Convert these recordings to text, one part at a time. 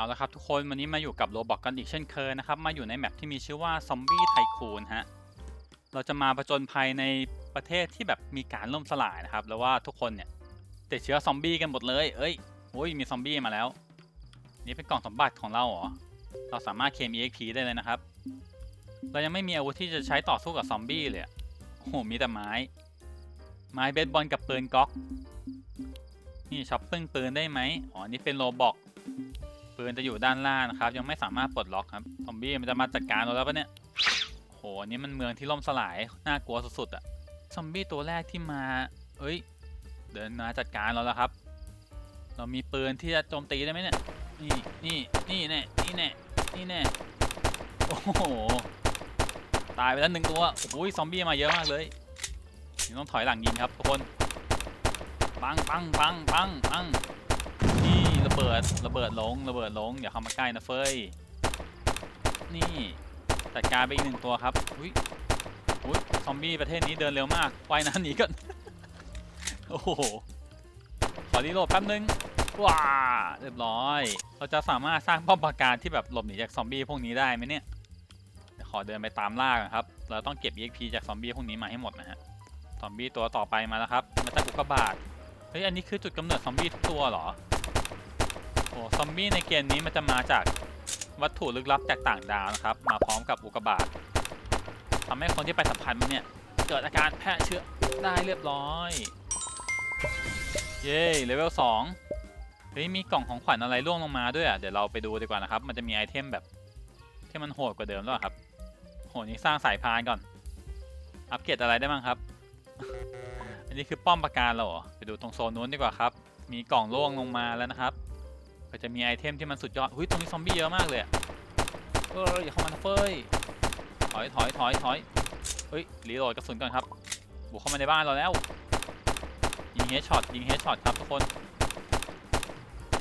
เอาละครับทุกคนวันนี้มาอยู่กับโรบอกกันอีกเช่นเคยนะครับ มาอยู่ในแมปที่มีชื่อว่าซอมบี้ไทคูนฮะเราจะมาผจญภัยในประเทศที่แบบมีการล่มสลายนะครับ แล้วว่าทุกคนเนี่ยติดเชื้อซอมบี้กันหมดเลยเอ้ยโอ้ยมีซอมบี้มาแล้ว นี่เป็นกล่องสมบัติของเราเหรอเราสามารถเคลม EXP ได้เลยนะครับ เรายังไม่มีอาวุธที่จะใช้ต่อสู้กับซอมบี้เลยโอ้โหมีแต่ไม้ ไม้เบสบอลกับปืนก๊อกนี่ช็อปปิ้งปืนได้ไหมอ๋อนี่เป็นโลบอก ปืนจะอยู่ด้านล่างนะครับ ยังไม่สามารถปลดล็อกครับซอมบี้มันจะมาจัดการเราแล้วปะเนี่ยโหนี่มันเมืองที่ล่มสลายน่ากลัวสุดๆอะซอมบี้ตัวแรกที่มาเอ้ย เดินมาจัดการเราแล้วครับ เรามีปืนที่จะโจมตีได้ไหมเนี่ยนี่นี่นี่แน่นี่แน่นี่แน่โอ้โหตายไปแล้วหนึ่งตัวโอ้ยซอมบี้มาเยอะมากเลยต้องถอยหลังยิงครับทุกคนปังปังปังปังปัง ระเบิดระเบิดลงระเบิดลงอย่าเข้ามาใกล้นะเฟยนี่จัดการไปอีกหนึ่งตัวครับอุ้ยอุ้ยซอมบี้ประเทศนี้เดินเร็วมากว่ายน้ำหนีก่อนโอ้โหขอรีโหลดแป๊บนึงว้าเรียบร้อย เราจะสามารถสร้างป้อมปราการที่แบบหลบหนีจากซอมบี้พวกนี้ได้ไหมเนี่ยขอเดินไปตามล่ากันครับ เราต้องเก็บ EXP จากซอมบี้พวกนี้มาให้หมดนะฮะ ซอมบี้ตัวต่อไปมาแล้วครับ มาจากอุกกาบาต เฮ้ย อันนี้คือจุดกำเนิดซอมบี้ทุกตัวเหรอ โอ้ซอมบี้ในเกมนี้มันจะมาจากวัตถุลึกลับจากต่างดาวนะครับ มาพร้อมกับอุกกาบาตทำให้คนที่ไปสัมผัสมันเนี่ย เกิดอาการแพร่เชื้อได้เรียบร้อย เย้เลเวลสองเฮ้ยมีกล่องของขวัญอะไรร่วงลงมาด้วยอะ เดี๋ยวเราไปดูดีกว่านะครับ มันจะมีไอเทมแบบที่มันโหดกว่าเดิมแล้วครับ โหนี่สร้างสายพานก่อน อัปเกรดอะไรได้บ้างครับ อันนี้คือป้อมปราการเราเหรอ ไปดูตรงโซนนู้นดีกว่าครับ มีกล่องร่วงลงมาแล้วนะครับ ก็จะมีไอเทมที่มันสุดยอดหุ้ยตรงนี้ซอมบี้เยอะมากเลยเอออย่าเข้ามานะเฟ้ยถอยถอยถอยถอยเฮ้ยรีโหลดกระสุนก่อนครับ บุกเข้ามาในบ้านเราแล้ว ยิงเฮดช็อตยิงเฮดช็อตครับทุกคน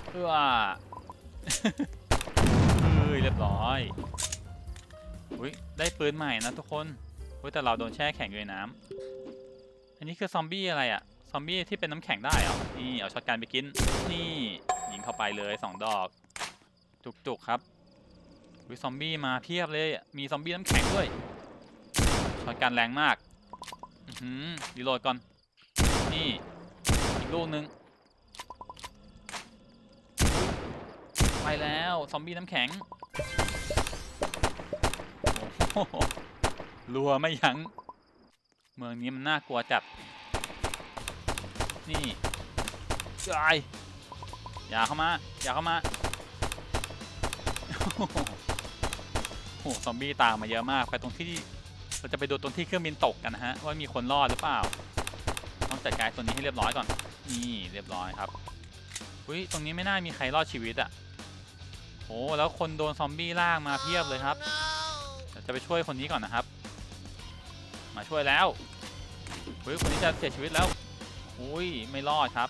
เพื่อเฮ้ยเรียบร้อยอุ้ยได้ปืนใหม่นะทุกคนเฮ้ยแต่เราโดนแช่แข็งอยู่ในน้ำอันนี้คือซอมบี้อะไรอะซอมบี้ที่เป็นน้ำแข็งได้เหรอนี่เอาช็อตกันไปกินนี่ ยิงเข้าไปเลยสองดอก จุกๆครับวิซอมบี้มาเพียบเลย มีซอมบี้น้ำแข็งด้วยช็อตกันแรงมากอือหือรีโหลดก่อน นี่ อีกลูกนึง ไปแล้ว ซอมบี้น้ำแข็งรัวไม่ยัง้ง เมืองนี้มันน่ากลัวจัด นี่ยาย อย่าเข้ามา อย่าเข้ามา โอ้โหซอมบี้ตามมาเยอะมาก ไปตรงที่เราจะไปดูตรงที่เครื่องบินตกกันนะฮะ ว่ามีคนรอดหรือเปล่า ต้องจัดการตัวนี้ให้เรียบร้อยก่อน นี่เรียบร้อยครับ อุ้ยตรงนี้ไม่น่ามีใครรอดชีวิตอะ่ะโอ้แล้วคนโดนซอมบี้ลากมาเพียบเลยครับ จะไปช่วยคนนี้ก่อนนะครับ มาช่วยแล้วเฮ้ยคนนี้จะเสียชีวิตแล้ว อุ้ยไม่รอดครับ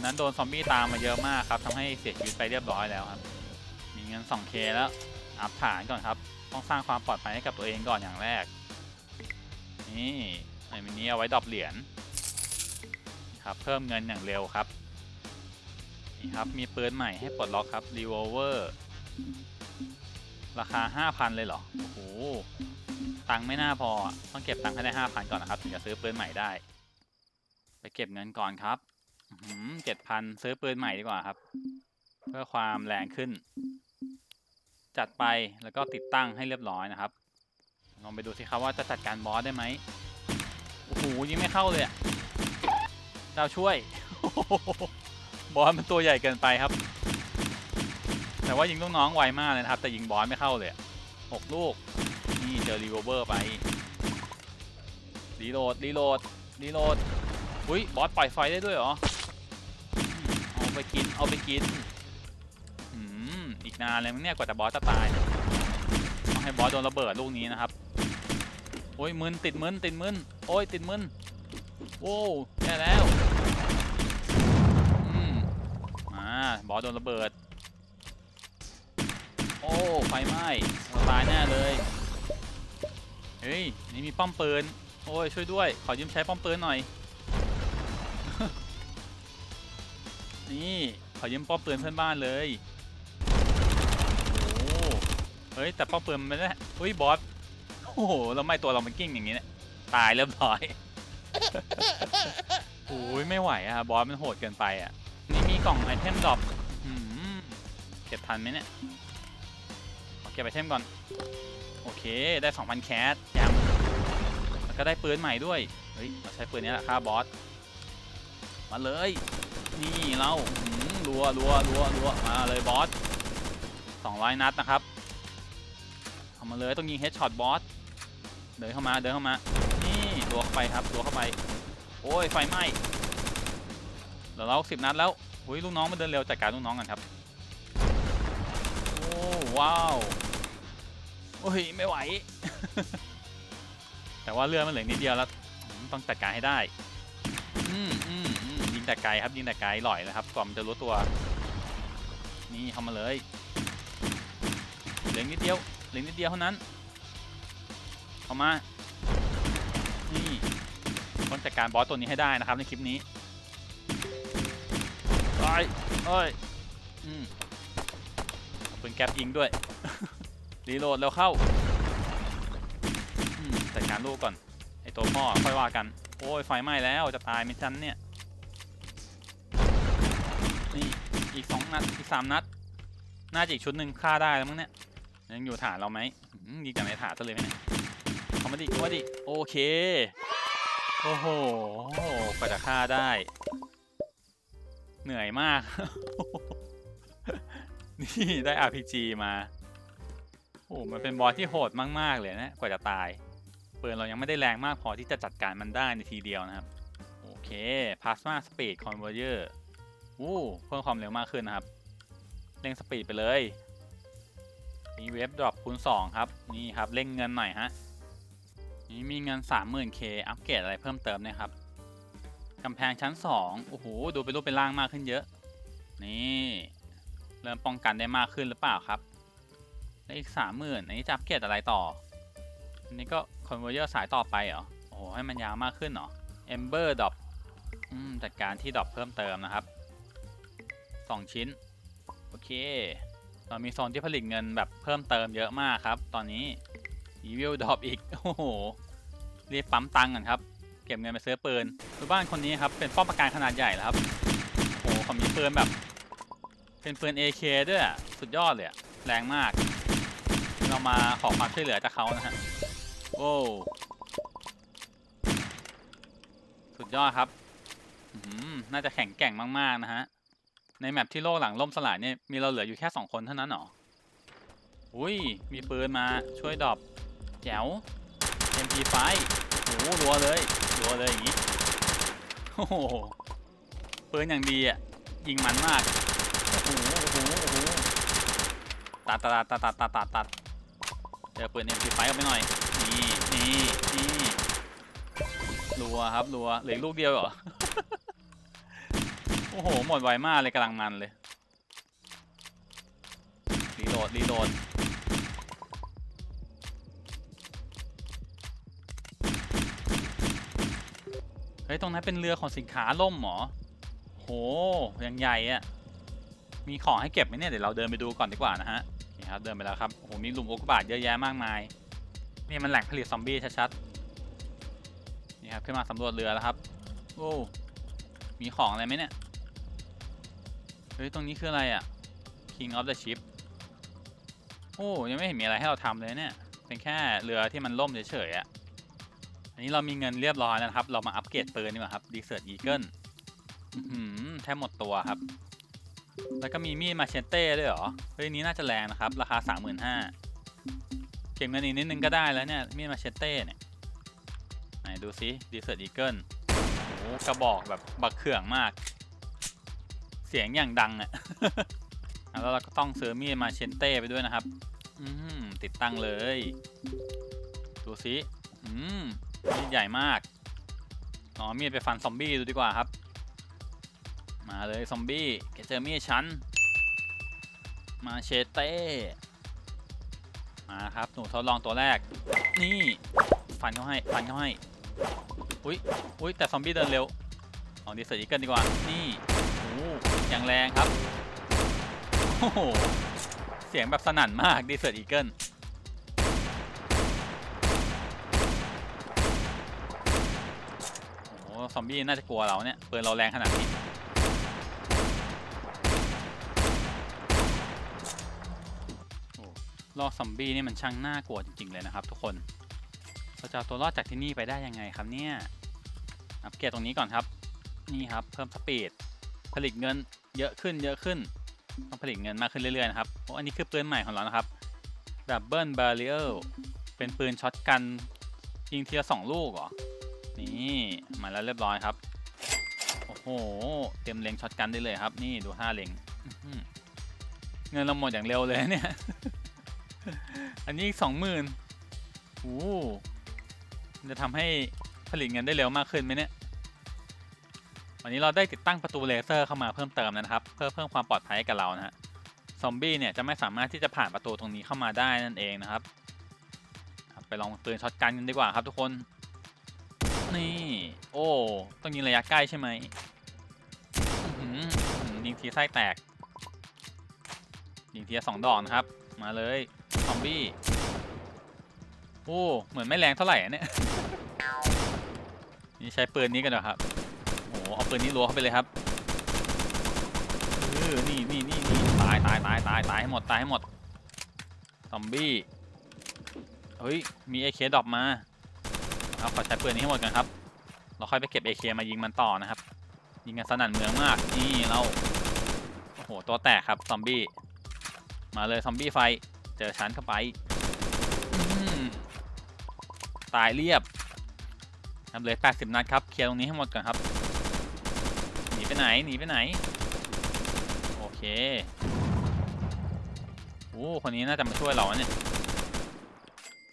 คนนั้นโดนซอมบี้ตามมาเยอะมากครับทำให้เสียชีวิตไปเรียบร้อยแล้วครับ มีเงิน 2K แล้วอัพฐานก่อนครับ ต้องสร้างความปลอดภัยให้กับตัวเองก่อนอย่างแรก นี่ไอ้มินี้เอาไว้ดอปเหรียญครับเพิ่มเงินอย่างเร็วครับนี่ครับมีปืนใหม่ให้ปลดล็อกครับ revolver ราคา 5,000 เลยเหรอ โอ้โห ตังค์ไม่น่าพอ ต้องเก็บตังค์ให้ได้ห้าพันก่อนนะครับ ถึงจะซื้อปืนใหม่ได้ ไปเก็บเงินก่อนครับ เจ็ดพันซื้อปืนใหม่ดีกว่าครับ เพื่อความแรงขึ้น จัดไปแล้วก็ติดตั้งให้เรียบร้อยนะครับ ลองไปดูสิครับว่าจะจัดการบอสได้ไหมโอ้โหยิงไม่เข้าเลยอะเจ้าช่วย บอสมันตัวใหญ่เกินไปครับ แต่ว่ายิงลูกน้องไวมากเลยนะครับ แต่ยิงบอสไม่เข้าเลยหกลูก นี่เจอรีโวเวอร์ไปรีโหลดรีโหลดรีโหลดอุ้ยบอสปล่อยไฟได้ด้วยเหรอ ไปกิน เอาไปกินอืมอีกนานเลยมั้งเนี่ยกว่าจะบอสจะตายต้องให้บอสโดนระเบิดลูกนี้นะครับโอ้ยมึนติดมึนติดมึนโอ้ยติดมึนโว้แย่แล้วอืมอ่าบอสโดนระเบิด โอ้ไฟไหม้ตายแน่เลยเฮ้ยนี่มีป้อมปืนโอ้ยช่วยด้วย ขอยืมใช้ป้อมปืนหน่อย นี่ขอยืมป้อมปืนเพื่อนบ้านเลยโอ้เฮ้ยแต่ป้อมปืนมันไม่ได้เฮ้ยบอสโอ้โหแล้วไม่ตัวเรามันกิ้งอย่างนี้เนี่ยตายเรียบร้อยโอ้ยไม่ไหวอะครับบอสมันโหดเกินไปอะนี่มีกล่องไอเทมดรอปเก็บทันไหมเนี่ยขอเก็บไอเทมก่อน โอเคได้ 2,000 แคสยำแล้วก็ได้ปืนใหม่ด้วย เฮ้ยเราใช้ปืนนี้แหละฆ่าบอส มาเลย นี่เราหืมรัวรัวรัวรัวมาเลยบอส200 นัดนะครับเอามาเลยต้องยิงเฮดช็อตบอสเดินเข้ามาเดินเข้ามา นี่รัวเข้าไปครับรัวเข้าไป โอ้ยไฟไหม้เดี๋ยวเราสิบนัดแล้วหุยลูกน้องมาเดินเร็วจัดการลูกน้องกันครับโอ้ว้าวโอ้ยไม่ไหว แต่ว่าเรือมันเหลือนิดเดียวแล้วต้องจัดการให้ได้ อืมอืม แต่ไกลครับยิงแต่ไกลหล่อยนะครับก่อนมันจะรู้ตัว นี่เข้ามาเลยเหลือนิดเดียวเหลือนิดเดียวเท่านั้นเข้ามานี่ต้องจัดการบอสตัวนี้ให้ได้นะครับในคลิปนี้เอ้ยเอ้ยอืมปืนแก๊ปยิงด้วยรีโหลดแล้วเข้าจัดการลูกก่อนไอตัวพ่อค่อยว่ากัน โอ้ยไฟไหม้แล้วจะตายไหมจันเนี่ย นัดอีกสามนัด น่าจะอีกชุดหนึ่งฆ่าได้แล้วมั้งเนี่ย ยังอยู่ฐานเราไหมยิงจากในฐานซะเลยไหมเนี่ยเข้ามาดิเขามาดิ โอเค โอ้โหกว่าจะฆ่าได้ เหนื่อยมาก นี่ได้ RPG มา โอ้ มันเป็นบอสที่โหดมาก ๆ เลยนะ กว่าจะตาย ปืนเรายังไม่ได้แรงมากพอที่จะจัดการมันได้ในทีเดียวนะครับ โอเค Plasma Speed Converter อู้เเพิ่มความเร็วมากขึ้นนะครับเร่งสปีดไปเลยมีเว็บดรอปคูณ2ครับนี่ครับเร่งเงินหน่อยฮะนี่มีเงิน 30,000k อัปเกรดอะไรเพิ่มเติมนะครับกำแพงชั้น2โอ้โหดูเป็นรูปเป็นร่างมากขึ้นเยอะ นี่เริ่มป้องกันได้มากขึ้นหรือเปล่าครับและอีก 30,000อันนี้จะอัปเกรดอะไรต่ออันนี้ก็คอนเวอร์เ r สายต่อไปเหรอโอ้โหให้มันยาวมากขึ้นเหรอ Ember Drop อืมจัดการที่ดรอปเพิ่มเติมนะครับ 2 ชิ้น โอเค เรามีโซนที่ผลิตเงินแบบเพิ่มเติมเยอะมากครับ ตอนนี้ Evil Drop อีก โอ้โห รีบปั๊มตังค์กันครับ เก็บเงินไปซื้อปืนคือบ้านคนนี้ครับ เป็นป้อมปราการขนาดใหญ่แล้วครับ โอ้โหเขามีปืนแบบ เป็นปืน AK ด้วยสุดยอดเลยแรงมาก เรามาขอความช่วยเหลือจากเขานะฮะโอ้สุดยอดครับน่าจะแข็งแกร่งมาก ๆ นะฮะ ในแมปที่โลกหลังล่มสลายเนี่ยมีเราเหลืออยู่แค่สองคนเท่านั้นหรอ อุ้ย มีปืนมาช่วยดรอปแจ๋ว MP5 โอ้โหรัวเลยรัวเลยอย่างนี้ โอ้โหปืนอย่างดีอะ ยิงมันมาก โอ้โหโอ้โหโอ้โหตัดตัดตัดตัดตัดตัดตัดเจอปืน MP5 ออกไปหน่อย นี่นี่นี่รัวครับรัวเหลือลูกเดียวเหรอ โอ้โห หมดไวมากเลยกำลังมันเลย รีโหลด รีโหลด เฮ้ย ตรงนั้นเป็นเรือของสินค้าล่มเหรอโห ยังใหญ่อะมีของให้เก็บไหมเนี่ย เดี๋ยวเราเดินไปดูก่อนดีกว่านะฮะนี่ครับ เดินไปแล้วครับ โอ้โห มีหลุมโอกบาตเยอะแยะมากมาย นี่มันแหล่งผลิตซอมบี้ชัดๆ นี่ครับ ขึ้นมาสำรวจเรือแล้วครับ โอ้มีของอะไรไหมเนี่ย ฮ้ย ตรงนี้คืออะไรอะ่ะ King of the Ship โอ้ยังไม่เห็นมีอะไรให้เราทำเลยเนี่ย เป็นแค่เรือที่มันล่มเฉยๆอะ่ะอันนี้เรามีเงินเรียบร้อยแล้วนะครับ เรามาอัปเกรดปืนดีกว่าครับ Desert Eagle อื้อหือแทบหมดตัวครับ แล้วก็มีมีดมาเชเต้ด้วยเหรอ เฮ้ยนี้น่าจะแรงนะครับ ราคา 35,000เก็บเงินอีกนิดนึงก็ได้แล้วเนี่ย มีดมาเชเต้เนี่ย ไหนดูซิ Desert Eagle โอ้กระบอกแบบบักเขื่องมาก เสียงอย่างดังอะแล้วเราก็ต้องซื้อมีดมาเชนเต้ไปด้วยนะครับ อืมติดตั้งเลย ดูสิอืมมีดใหญ่มากอ๋อมีดไปฟันซอมบี้ดูดีกว่าครับ มาเลยซอมบี้แกเจอมีดฉัน มาเชเต้ มาครับ หนูทดลองตัวแรก นี่ ฟันเขาให้ ฟันเขาให้ อุ้ยอุ้ยแต่ซอมบี้เดินเร็วลองดีเซอร์อีเกิลดีกว่า นี่ อย่างแรงครับ โอ้โห เสียงแบบสนั่นมากดีเซอร์อีเกิลโอ้โหซอมบี้น่าจะกลัวเราเนี่ยปืนเราแรงขนาดนี้โอ้ล่อซอมบี้นี่มันช่างน่ากลัวจริง ๆ เลยนะครับ ทุกคนเราจะเอาตัวรอดจากที่นี่ไปได้ยังไงครับเนี่ย อัปเกรดตรงนี้ก่อนครับ นี่ครับ เพิ่มสปีด ผลิตเงินเยอะขึ้นเยอะขึ้น ต้องผลิตเงินมากขึ้นเรื่อยๆนะครับโอ้อันนี้คือปืนใหม่ของเรานะครับ Double Barrel เป็นปืนช็อตกันยิงทีละสองลูกเหรอ นี่มาแล้วเรียบร้อยครับ โอ้โห เตรียมเล็งช็อตกันได้เลยครับ นี่ดูท่าเล็งเงินเราหมดอย่างเร็วเลยเนี่ย อันนี้อีกสองหมื่นโอ้จะทำให้ผลิตเงินได้เร็วมากขึ้นไหมเนี่ย วันนี้เราได้ติดตั้งประตูเลเซอร์เข้ามาเพิ่มเติมนะครับ เพื่อเพิ่มความปลอดภัยให้กับเรานะฮะซอมบี้เนี่ยจะไม่สามารถที่จะผ่านประตูตรงนี้เข้ามาได้นั่นเองนะครับ ไปลองปืนช็อตกันกันดีกว่าครับทุกคน นี่โอ้ต้องยิงระยะใกล้ใช่ไหมยิงทีไส้แตก ยิงทีสองดอกนะครับ มาเลยซอมบี้โอ้เหมือนไม่แรงเท่าไหร่เนี่ยนี่ใช้ปืนนี้กันเหรอครับ โอ้โหเอาปืนนี้รัวเข้าไปเลยครับเออนี่นี่นี่นี่ตายตายตายตายตายให้หมดตายให้หมดซอมบี้เฮ้ยมีเอเคดรอปมาเอาขอใช้ปืนนี้ให้หมดกันครับเราค่อยไปเก็บเอเคมายิงมันต่อนะครับ ยิงกันสนั่นเมืองมากนี่เราโอ้โหตัวแตกครับซอมบี้มาเลยซอมบี้ไฟเจอชั้นเข้าไปตายเรียบทำเลย80 นัดครับ เคลียร์ตรงนี้ให้หมดก่อนครับ ไปไหนหนีไปไหน โอเคโอ้คนนี้น่าจะมาช่วยเราเนี่ย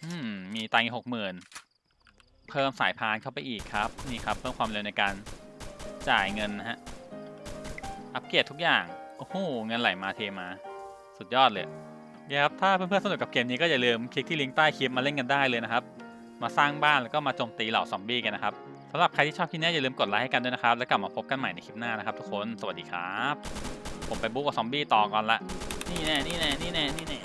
อืมมีตังค์หกหมื่นเพิ่มสายพานเข้าไปอีกครับ นี่ครับเพิ่มความเร็วในการจ่ายเงินนะฮะ อัปเกรดทุกอย่าง โอ้โห เงินไหลมาเทมา สุดยอดเลยครับ ถ้าเพื่อนๆสนุกกับเกมนี้ก็อย่าลืมคลิกที่ลิงก์ใต้คลิปมาเล่นกันได้เลยนะครับ มาสร้างบ้านแล้วก็มาโจมตีเหล่าซอมบี้กันนะครับ สำหรับใครที่ชอบคลิปนี้อย่าลืมกดไลค์ให้กันด้วยนะครับ แล้วกลับมาพบกันใหม่ในคลิปหน้านะครับทุกคน สวัสดีครับ ผมไปบุกกับซอมบี้ต่อก่อนละ นี่แน่ นี่แน่ นี่แน่ นี่แน่